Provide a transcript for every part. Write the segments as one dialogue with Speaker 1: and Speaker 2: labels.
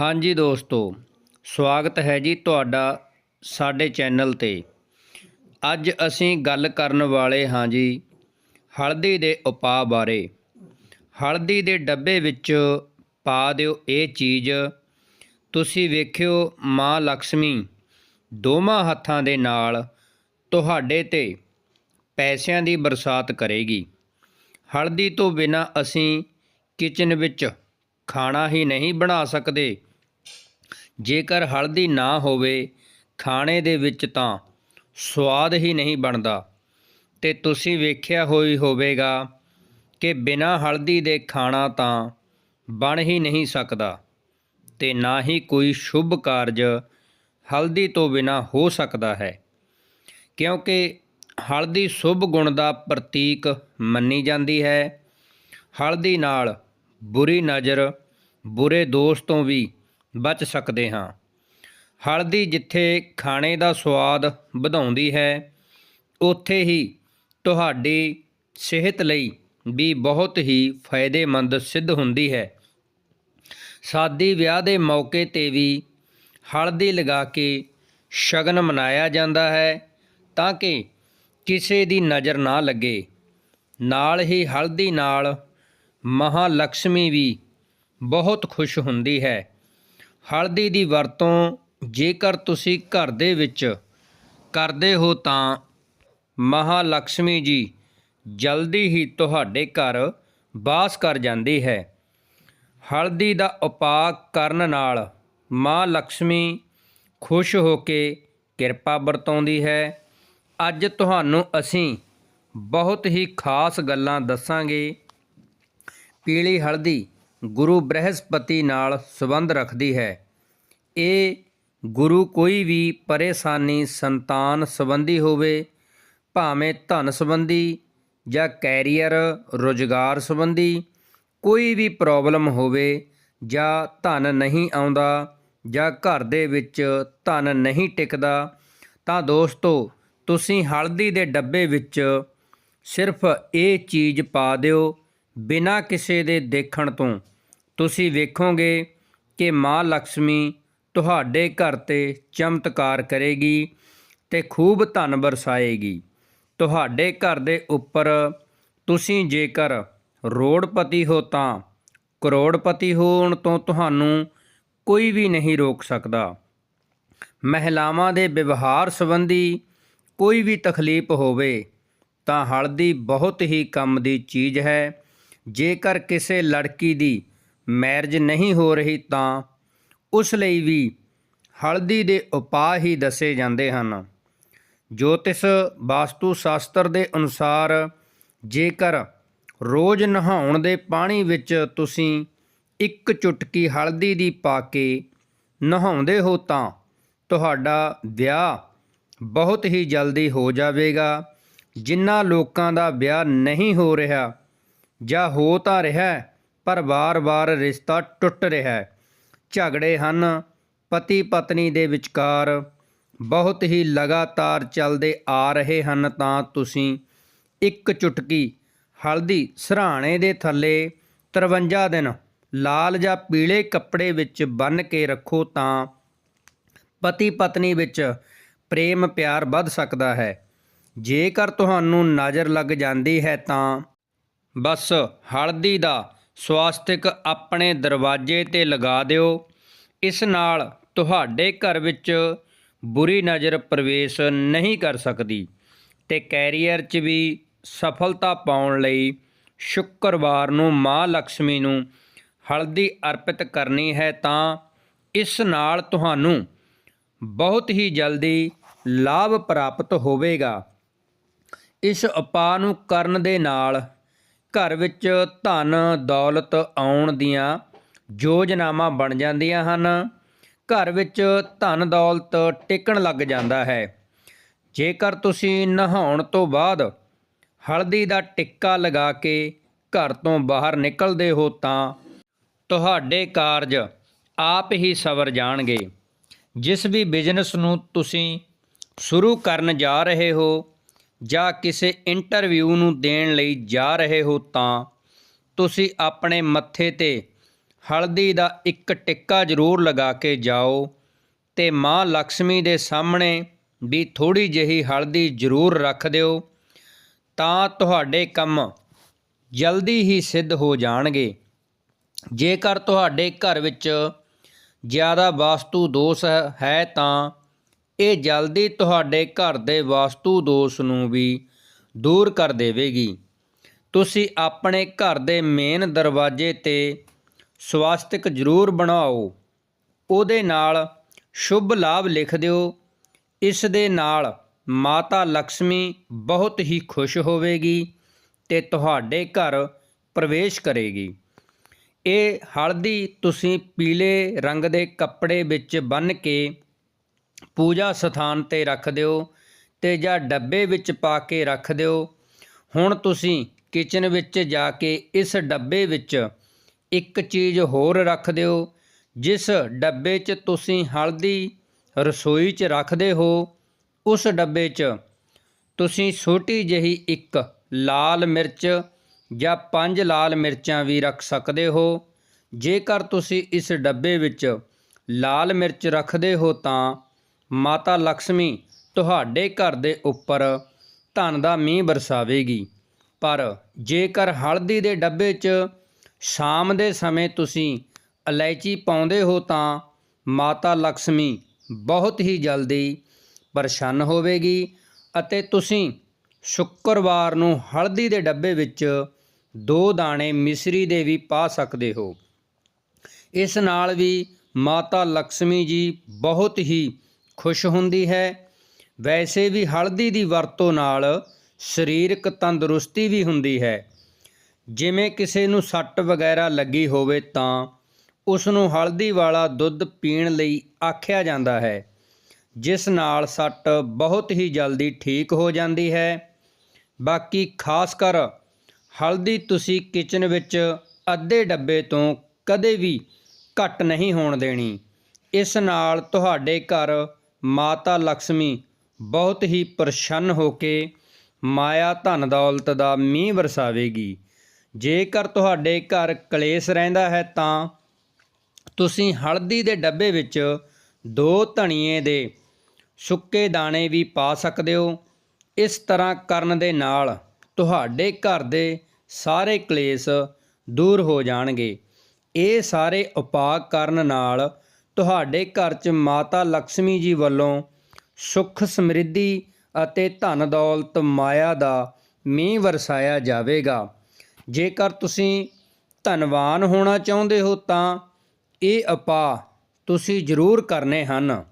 Speaker 1: ਹਾਂਜੀ ਦੋਸਤੋ, ਸਵਾਗਤ ਹੈ ਜੀ ਤੁਹਾਡਾ ਸਾਡੇ ਚੈਨਲ ਤੇ। ਅੱਜ ਅਸੀਂ ਗੱਲ ਕਰਨ ਵਾਲੇ ਹਾਂ ਜੀ ਹਲਦੀ ਦੇ ਉਪਾਅ ਬਾਰੇ। ਹਲਦੀ ਦੇ ਡੱਬੇ ਵਿੱਚ ਪਾ ਦਿਓ ਇਹ ਚੀਜ਼। ਤੁਸੀਂ ਵੇਖਿਓ ਮਾਂ ਲక్ష్ਮੀ ਦੋਵਾਂ ਹੱਥਾਂ ਦੇ ਨਾਲ ਤੁਹਾਡੇ ਤੇ ਪੈਸਿਆਂ ਦੀ ਬਰਸਾਤ ਕਰੇਗੀ। ਹਲਦੀ ਤੋਂ ਬਿਨਾ ਅਸੀਂ ਕਿਚਨ ਵਿੱਚ ਖਾਣਾ ਹੀ ਨਹੀਂ ਬਣਾ ਸਕਦੇ। ਜੇਕਰ ਹਲਦੀ ਨਾ ਹੋਵੇ ਖਾਣੇ ਦੇ ਵਿੱਚ ਤਾਂ ਸਵਾਦ ਹੀ ਨਹੀਂ ਬਣਦਾ। ਤੇ ਤੁਸੀਂ ਵੇਖਿਆ ਹੋਈ ਹੋਵੇਗਾ ਕਿ ਬਿਨਾਂ ਹਲਦੀ ਦੇ ਖਾਣਾ ਤਾਂ ਬਣ ਹੀ ਨਹੀਂ ਸਕਦਾ ਤੇ ਨਾ ਹੀ ਕੋਈ ਸ਼ੁਭ ਕਾਰਜ ਹਲਦੀ ਤੋਂ ਬਿਨਾ ਹੋ ਸਕਦਾ ਹੈ। ਕਿਉਂਕਿ ਹਲਦੀ ਸ਼ੁਭ ਗੁਣ ਦਾ ਪ੍ਰਤੀਕ ਮੰਨੀ ਜਾਂਦੀ ਹੈ। ਹਲਦੀ ਨਾਲ ਬੁਰੀ ਨਜ਼ਰ ਬੁਰੇ ਦੋਸਤ ਤੋਂ ਵੀ ਬਚ ਸਕਦੇ ਹਾਂ। ਹਲਦੀ ਜਿੱਥੇ ਖਾਣੇ ਦਾ ਸਵਾਦ ਵਧਾਉਂਦੀ ਹੈ, ਉੱਥੇ ਹੀ ਤੁਹਾਡੀ ਸਿਹਤ ਲਈ ਵੀ ਬਹੁਤ ਹੀ ਫਾਇਦੇਮੰਦ ਸਿੱਧ ਹੁੰਦੀ ਹੈ। ਸ਼ਾਦੀ ਵਿਆਹ ਦੇ ਮੌਕੇ ਤੇ ਵੀ ਹਲਦੀ ਲਗਾ ਕੇ ਸ਼ਗਨ ਮਨਾਇਆ ਜਾਂਦਾ ਹੈ ਤਾਂ ਕਿ ਕਿਸੇ ਦੀ ਨਜ਼ਰ ਨਾ ਲੱਗੇ। ਨਾਲ ਹੀ ਹਲਦੀ ਨਾਲ ਮਹਾ ਲక్ష్ਮੀ ਵੀ ਬਹੁਤ ਖੁਸ਼ ਹੁੰਦੀ ਹੈ। ਹਲਦੀ ਦੀ ਵਰਤੋਂ ਜੇਕਰ ਤੁਸੀਂ ਘਰ ਦੇ ਵਿੱਚ ਕਰਦੇ ਹੋ ਤਾਂ ਮਹਾਲక్ష్ਮੀ ਜੀ ਜਲਦੀ ਹੀ ਤੁਹਾਡੇ ਘਰ ਬਾਸ ਕਰ ਜਾਂਦੀ ਹੈ। ਹਲਦੀ ਦਾ ਉਪਾਅ ਕਰਨ ਨਾਲ ਮਾਂ ਲక్ష్ਮੀ ਖੁਸ਼ ਹੋ ਕੇ ਕਿਰਪਾ ਵਰਤਾਉਂਦੀ ਹੈ। ਅੱਜ ਤੁਹਾਨੂੰ ਅਸੀਂ ਬਹੁਤ ਹੀ ਖਾਸ ਗੱਲਾਂ ਦੱਸਾਂਗੇ। ਪੀਲੀ ਹਲਦੀ ਗੁਰੂ ਬ੍ਰਹਸਪਤੀ ਨਾਲ ਸੰਬੰਧ ਰੱਖਦੀ ਹੈ। ਇਹ ਗੁਰੂ ਕੋਈ ਵੀ ਪਰੇਸ਼ਾਨੀ, ਸੰਤਾਨ ਸੰਬੰਧੀ ਹੋਵੇ, ਭਾਵੇਂ ਧਨ ਸੰਬੰਧੀ ਜਾਂ ਕੈਰੀਅਰ, ਰੋਜ਼ਗਾਰ ਸੰਬੰਧੀ ਕੋਈ ਵੀ ਪ੍ਰੋਬਲਮ ਹੋਵੇ ਜਾਂ ਧਨ ਨਹੀਂ ਆਉਂਦਾ ਜਾਂ ਘਰ ਦੇ ਵਿੱਚ ਧਨ ਨਹੀਂ ਟਿਕਦਾ, ਤਾਂ ਦੋਸਤੋ, ਤੁਸੀਂ ਹਲਦੀ ਦੇ ਡੱਬੇ ਵਿੱਚ ਸਿਰਫ ਇਹ ਚੀਜ਼ ਪਾ ਦਿਓ ਬਿਨਾਂ ਕਿਸੇ ਦੇ ਦੇਖਣ ਤੋਂ। ਤੁਸੀਂ ਵੇਖੋਗੇ ਕਿ ਮਾਂ ਲక్ష్ਮੀ ਤੁਹਾਡੇ ਘਰ ਤੇ ਚਮਤਕਾਰ ਕਰੇਗੀ ਤੇ ਖੂਬ ਧਨ ਵਰਸਾਏਗੀ। ਤੁਹਾਡੇ ਘਰ ਦੇ ਉੱਪਰ ਤੁਸੀਂ ਜੇਕਰ ਰੋੜਪਤੀ ਹੋ ਤਾਂ ਕਰੋੜਪਤੀ ਹੋਣ ਤੋਂ ਤੁਹਾਨੂੰ ਕੋਈ ਵੀ ਨਹੀਂ ਰੋਕ ਸਕਦਾ। ਮਹਿਲਾਵਾਂ ਦੇ ਵਿਵਹਾਰ ਸੰਬੰਧੀ ਕੋਈ ਵੀ ਤਕਲੀਫ ਹੋਵੇ ਤਾਂ ਹਲਦੀ ਬਹੁਤ ਹੀ ਕੰਮ ਦੀ ਚੀਜ਼ ਹੈ। ਜੇਕਰ ਕਿਸੇ ਲੜਕੀ ਦੀ ਮੈਰਿਜ ਨਹੀਂ ਹੋ ਰਹੀ ਤਾਂ ਉਸ ਲਈ ਵੀ ਹਲਦੀ ਦੇ ਉਪਾਅ ਹੀ ਦੱਸੇ ਜਾਂਦੇ ਹਨ। ਜੋਤਿਸ਼ ਵਾਸਤੂ ਸ਼ਾਸਤਰ ਦੇ ਅਨੁਸਾਰ ਜੇਕਰ ਰੋਜ਼ ਨਹਾਉਣ ਦੇ ਪਾਣੀ ਵਿੱਚ ਤੁਸੀਂ ਇੱਕ ਚੁਟਕੀ ਹਲਦੀ ਦੀ ਪਾ ਕੇ ਨਹਾਉਂਦੇ ਹੋ ਤਾਂ ਤੁਹਾਡਾ ਵਿਆਹ ਬਹੁਤ ਹੀ ਜਲਦੀ ਹੋ ਜਾਵੇਗਾ। ਜਿਨ੍ਹਾਂ ਲੋਕਾਂ ਦਾ ਵਿਆਹ ਨਹੀਂ ਹੋ ਰਿਹਾ ਜਾਂ ਹੋ ਤਾਂ ਰਿਹਾ ਪਰ ਵਾਰ-ਵਾਰ ਰਿਸ਼ਤਾ ਟੁੱਟ ਰਿਹਾ ਹੈ। ਝਗੜੇ ਹਨ। ਪਤੀ ਪਤਨੀ ਦੇ ਵਿਚਕਾਰ ਬਹੁਤ ਹੀ ਲਗਾਤਾਰ ਚੱਲਦੇ ਆ ਰਹੇ ਹਨ ਤਾਂ ਤੁਸੀਂ ਇੱਕ ਚੁਟਕੀ, ਹਲਦੀ ਸਰਾਣੇ ਦੇ ਥੱਲੇ 53 ਦਿਨ ਲਾਲ ਜਾਂ ਪੀਲੇ ਕੱਪੜੇ ਵਿੱਚ ਬੰਨ੍ਹ ਕੇ ਰੱਖੋ ਤਾਂ ਪਤੀ ਪਤਨੀ ਵਿੱਚ ਪ੍ਰੇਮ ਪਿਆਰ ਵੱਧ ਸਕਦਾ ਹੈ। ਜੇਕਰ ਤੁਹਾਨੂੰ ਨਜ਼ਰ ਲੱਗ ਜਾਂਦੀ ਹੈ ਤਾਂ ਬਸ ਹਲਦੀ ਦਾ ਸਵਾਸਤਿਕ ਆਪਣੇ ਦਰਵਾਜ਼ੇ ਤੇ ਲਗਾ ਦਿਓ। ਇਸ ਨਾਲ ਤੁਹਾਡੇ ਘਰ ਵਿੱਚ ਬੁਰੀ ਨਜ਼ਰ ਪ੍ਰਵੇਸ਼ ਨਹੀਂ ਕਰ ਸਕਦੀ ਤੇ ਕੈਰੀਅਰ 'ਚ ਵੀ ਸਫਲਤਾ ਪਾਉਣ ਲਈ ਸ਼ੁੱਕਰਵਾਰ ਨੂੰ ਮਾਂ ਲక్ష్ਮੀ ਨੂੰ ਹਲਦੀ ਅਰਪਿਤ ਕਰਨੀ ਹੈ ਤਾਂ ਇਸ ਨਾਲ ਤੁਹਾਨੂੰ ਬਹੁਤ ਹੀ ਜਲਦੀ ਲਾਭ ਪ੍ਰਾਪਤ ਹੋਵੇਗਾ। ਇਸ ਉਪਾਅ ਨੂੰ ਕਰਨ ਦੇ ਨਾਲ ਘਰ ਵਿੱਚ ਧਨ, ਦੌਲਤ ਆਉਣ ਦੀਆਂ ਯੋਜਨਾਵਾਂ ਬਣ ਜਾਂਦੀਆਂ ਹਨ। ਘਰ ਵਿੱਚ ਧਨ, ਦੌਲਤ ਟਿਕਣ ਲੱਗ ਜਾਂਦਾ ਹੈ। ਜੇਕਰ ਤੁਸੀਂ ਨਹਾਉਣ ਤੋਂ ਬਾਅਦ ਹਲਦੀ ਦਾ ਟਿੱਕਾ ਲਗਾ ਕੇ ਘਰ ਤੋਂ ਬਾਹਰ ਨਿਕਲਦੇ ਹੋ ਤਾਂ ਤੁਹਾਡੇ ਕਾਰਜ ਆਪ ਹੀ ਸਵਰ ਜਾਣਗੇ। ਜਿਸ ਵੀ ਬਿਜ਼ਨਸ ਨੂੰ ਤੁਸੀਂ ਸ਼ੁਰੂ ਕਰਨ ਜਾ ਰਹੇ ਹੋ ਜਾਂ ਕਿਸੇ ਇੰਟਰਵਿਊ ਨੂੰ ਦੇਣ ਲਈ ਜਾ ਰਹੇ ਹੋ ਤਾਂ ਤੁਸੀਂ ਆਪਣੇ ਮੱਥੇ ਤੇ ਹਲਦੀ ਦਾ ਇੱਕ ਟਿੱਕਾ ਜ਼ਰੂਰ ਲਗਾ ਕੇ ਜਾਓ ਤੇ ਮਾਂ ਲక్ష్ਮੀ ਦੇ ਸਾਹਮਣੇ ਵੀ ਥੋੜੀ ਜਿਹੀ ਹਲਦੀ ਜ਼ਰੂਰ ਰੱਖ ਦਿਓ, ਤਾਂ ਤੁਹਾਡੇ ਕੰਮ ਜਲਦੀ ਹੀ ਸਿੱਧ ਹੋ ਜਾਣਗੇ। ਜੇਕਰ ਤੁਹਾਡੇ ਘਰ ਵਿੱਚ ਜ਼ਿਆਦਾ ਵਾਸਤੂ ਦੋਸ਼ ਹੈ ਤਾਂ ਇਹ ਜਲਦੀ ਤੁਹਾਡੇ ਘਰ ਦੇ ਵਾਸਤੂ ਦੋਸ਼ ਨੂੰ ਵੀ ਦੂਰ ਕਰ ਦੇਵੇਗੀ। ਤੁਸੀਂ ਆਪਣੇ ਘਰ ਦੇ ਮੇਨ ਦਰਵਾਜ਼ੇ ਤੇ ਸਵਾਸਤਿਕ ਜ਼ਰੂਰ ਬਣਾਓ। ਉਹਦੇ ਨਾਲ ਸ਼ੁਭ ਲਾਭ ਲਿਖ ਦਿਓ। ਇਸ ਦੇ ਨਾਲ ਮਾਤਾ ਲక్ష్ਮੀ ਬਹੁਤ ਹੀ ਖੁਸ਼ ਹੋਵੇਗੀ ਤੇ ਤੁਹਾਡੇ ਘਰ ਪ੍ਰਵੇਸ਼ ਕਰੇਗੀ। ਇਹ ਹਲਦੀ ਤੁਸੀਂ ਪੀਲੇ ਰੰਗ ਦੇ ਕੱਪੜੇ ਵਿੱਚ ਬੰਨ੍ਹ ਕੇ ਪੂਜਾ ਸਥਾਨ ਤੇ ਰੱਖ ਦਿਓ ਤੇ ਜਾਂ ਡੱਬੇ ਵਿੱਚ ਪਾ ਕੇ ਰੱਖ ਦਿਓ। ਹੁਣ ਤੁਸੀਂ ਕਿਚਨ ਵਿੱਚ ਜਾ ਕੇ ਇਸ ਡੱਬੇ ਵਿੱਚ ਇੱਕ ਚੀਜ਼ ਹੋਰ ਰੱਖ ਦਿਓ, ਜਿਸ ਡੱਬੇ 'ਚ ਤੁਸੀਂ ਹਲਦੀ ਰਸੋਈ 'ਚ ਰੱਖਦੇ ਹੋ। ਉਸ ਡੱਬੇ 'ਚ ਤੁਸੀਂ ਛੋਟੀ ਜਿਹੀ ਇੱਕ ਲਾਲ ਮਿਰਚ ਜਾਂ ਪੰਜ ਲਾਲ ਮਿਰਚਾਂ ਵੀ ਰੱਖ ਸਕਦੇ ਹੋ। ਜੇਕਰ ਤੁਸੀਂ ਇਸ ਡੱਬੇ ਵਿੱਚ ਲਾਲ ਮਿਰਚ ਰੱਖਦੇ ਹੋ ਤਾਂ ਮਾਤਾ ਲక్ష్ਮੀ ਤੁਹਾਡੇ ਘਰ ਦੇ ਉੱਪਰ ਧਨ ਦਾ ਮੀਂਹ ਬਰਸਾਵੇਗੀ। ਪਰ ਜੇਕਰ ਹਲਦੀ ਦੇ ਡੱਬੇ 'ਚ ਸ਼ਾਮ ਦੇ ਸਮੇਂ ਤੁਸੀਂ ਇਲਾਇਚੀ ਪਾਉਂਦੇ ਹੋ ਤਾਂ ਮਾਤਾ ਲక్ష్ਮੀ ਬਹੁਤ ਹੀ ਜਲਦੀ ਪਰੇਸ਼ਾਨ ਹੋਵੇਗੀ ਅਤੇ ਤੁਸੀਂ ਸ਼ੁੱਕਰਵਾਰ ਨੂੰ ਹਲਦੀ ਦੇ ਡੱਬੇ ਵਿੱਚ ਦੋ ਦਾਣੇ ਮਿਸਰੀ ਦੇ ਵੀ ਪਾ ਸਕਦੇ ਹੋ। ਇਸ ਨਾਲ ਵੀ ਮਾਤਾ ਲక్ష్ਮੀ ਜੀ ਬਹੁਤ ਹੀ ਖੁਸ਼ ਹੁੰਦੀ ਹੈ। ਵੈਸੇ ਵੀ ਹਲਦੀ ਦੀ ਵਰਤੋਂ ਨਾਲ ਸਰੀਰਕ ਤੰਦਰੁਸਤੀ ਵੀ ਹੁੰਦੀ ਹੈ। ਜਿਵੇਂ ਕਿਸੇ ਨੂੰ ਸੱਟ ਵਗੈਰਾ ਲੱਗੀ ਹੋਵੇ ਤਾਂ ਉਸ ਨੂੰ ਹਲਦੀ ਵਾਲਾ ਦੁੱਧ ਪੀਣ ਲਈ ਆਖਿਆ ਜਾਂਦਾ ਹੈ। ਜਿਸ ਨਾਲ ਸੱਟ ਬਹੁਤ ਹੀ ਜਲਦੀ ਠੀਕ ਹੋ ਜਾਂਦੀ ਹੈ। ਬਾਕੀ ਖਾਸ ਕਰ ਹਲਦੀ ਤੁਸੀਂ ਕਿਚਨ ਵਿੱਚ ਅੱਧੇ ਡੱਬੇ ਤੋਂ ਕਦੇ ਵੀ ਘੱਟ ਨਹੀਂ ਹੋਣ ਦੇਣੀ। ਇਸ ਨਾਲ ਤੁਹਾਡੇ ਘਰ ਮਾਤਾ ਲక్ష్ਮੀ ਬਹੁਤ ਹੀ ਪ੍ਰਸੰਨ ਹੋ ਕੇ ਮਾਇਆ ਧਨ ਦੌਲਤ ਦਾ ਮੀਂਹ ਵਰਸਾਵੇਗੀ। ਜੇਕਰ ਤੁਹਾਡੇ ਘਰ ਕਲੇਸ਼ ਰਹਿੰਦਾ ਹੈ ਤਾਂ ਤੁਸੀਂ ਹਲਦੀ ਦੇ ਡੱਬੇ ਵਿੱਚ ਦੋ ਧਣੀਏ ਦੇ ਸੁੱਕੇ ਦਾਣੇ ਵੀ ਪਾ ਸਕਦੇ ਹੋ। ਇਸ ਤਰ੍ਹਾਂ ਕਰਨ ਦੇ ਨਾਲ ਤੁਹਾਡੇ ਘਰ ਦੇ ਸਾਰੇ ਕਲੇਸ਼ ਦੂਰ ਹੋ ਜਾਣਗੇ। ਇਹ ਸਾਰੇ ਉਪਾਅ ਕਰਨ ਨਾਲ ਤੁਹਾਡੇ ਘਰ 'ਚ ਮਾਤਾ ਲక్ష్ਮੀ ਜੀ ਵੱਲੋਂ ਸੁੱਖ ਸਮਰਿੱਧੀ ਅਤੇ ਧਨ ਦੌਲਤ ਮਾਇਆ ਦਾ ਮੀਂਹ ਵਰਸਾਇਆ ਜਾਵੇਗਾ। ਜੇਕਰ ਤੁਸੀਂ ਧਨਵਾਨ ਹੋਣਾ ਚਾਹੁੰਦੇ ਹੋ ਤਾਂ ਇਹ ਉਪਾਅ ਤੁਸੀਂ ਜ਼ਰੂਰ ਕਰਨੇ ਹਨ।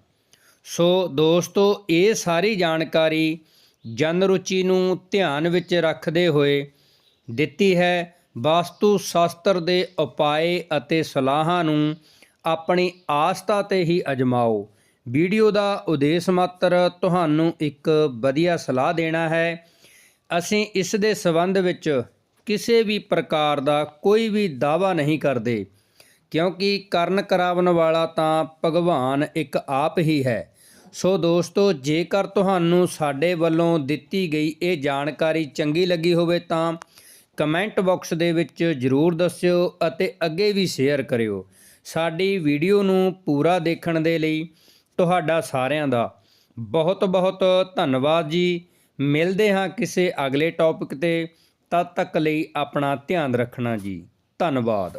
Speaker 1: ਸੋ ਦੋਸਤੋ, ਇਹ ਸਾਰੀ ਜਾਣਕਾਰੀ ਜਨ ਰੁਚੀ ਨੂੰ ਧਿਆਨ ਵਿੱਚ ਰੱਖਦੇ ਹੋਏ ਦਿੱਤੀ ਹੈ। ਵਾਸਤੂ ਸ਼ਾਸਤਰ ਦੇ ਉਪਾਏ ਅਤੇ ਸਲਾਹਾਂ ਨੂੰ ਆਪਣੀ ਆਸਥਾ ਤੇ ਹੀ ਅਜਮਾਓ। ਵੀਡੀਓ ਦਾ ਉਦੇਸ਼ ਮਾਤਰ ਤੁਹਾਨੂੰ ਇੱਕ ਵਧੀਆ ਸਲਾਹ ਦੇਣਾ ਹੈ। ਅਸੀਂ ਇਸ ਦੇ ਸੰਬੰਧ ਵਿੱਚ ਕਿਸੇ ਵੀ ਪ੍ਰਕਾਰ ਦਾ ਕੋਈ ਵੀ ਦਾਅਵਾ ਨਹੀਂ ਕਰਦੇ, ਕਿਉਂਕਿ ਕਰਨ ਕਰਾਉਣ ਵਾਲਾ ਤਾਂ ਭਗਵਾਨ ਇੱਕ ਆਪ ਹੀ ਹੈ। ਸੋ ਦੋਸਤੋ, ਜੇਕਰ ਤੁਹਾਨੂੰ ਸਾਡੇ ਵੱਲੋਂ ਦਿੱਤੀ ਗਈ ਇਹ ਜਾਣਕਾਰੀ ਚੰਗੀ ਲੱਗੀ ਹੋਵੇ ਤਾਂ ਕਮੈਂਟ ਬਾਕਸ ਦੇ ਵਿੱਚ ਜਰੂਰ ਦੱਸਿਓ ਅਤੇ ਅੱਗੇ ਵੀ ਸ਼ੇਅਰ ਕਰਿਓ। ਸਾਡੀ ਵੀਡੀਓ ਨੂੰ ਪੂਰਾ ਦੇਖਣ ਦੇ ਲਈ ਤੁਹਾਡਾ ਸਾਰਿਆਂ ਦਾ ਬਹੁਤ ਬਹੁਤ ਧੰਨਵਾਦ ਜੀ। ਮਿਲਦੇ ਹਾਂ ਕਿਸੇ ਅਗਲੇ ਟੌਪਿਕ ਤੇ। ਤਦ ਤੱਕ ਲਈ ਆਪਣਾ ਧਿਆਨ ਰੱਖਣਾ ਜੀ। ਧੰਨਵਾਦ।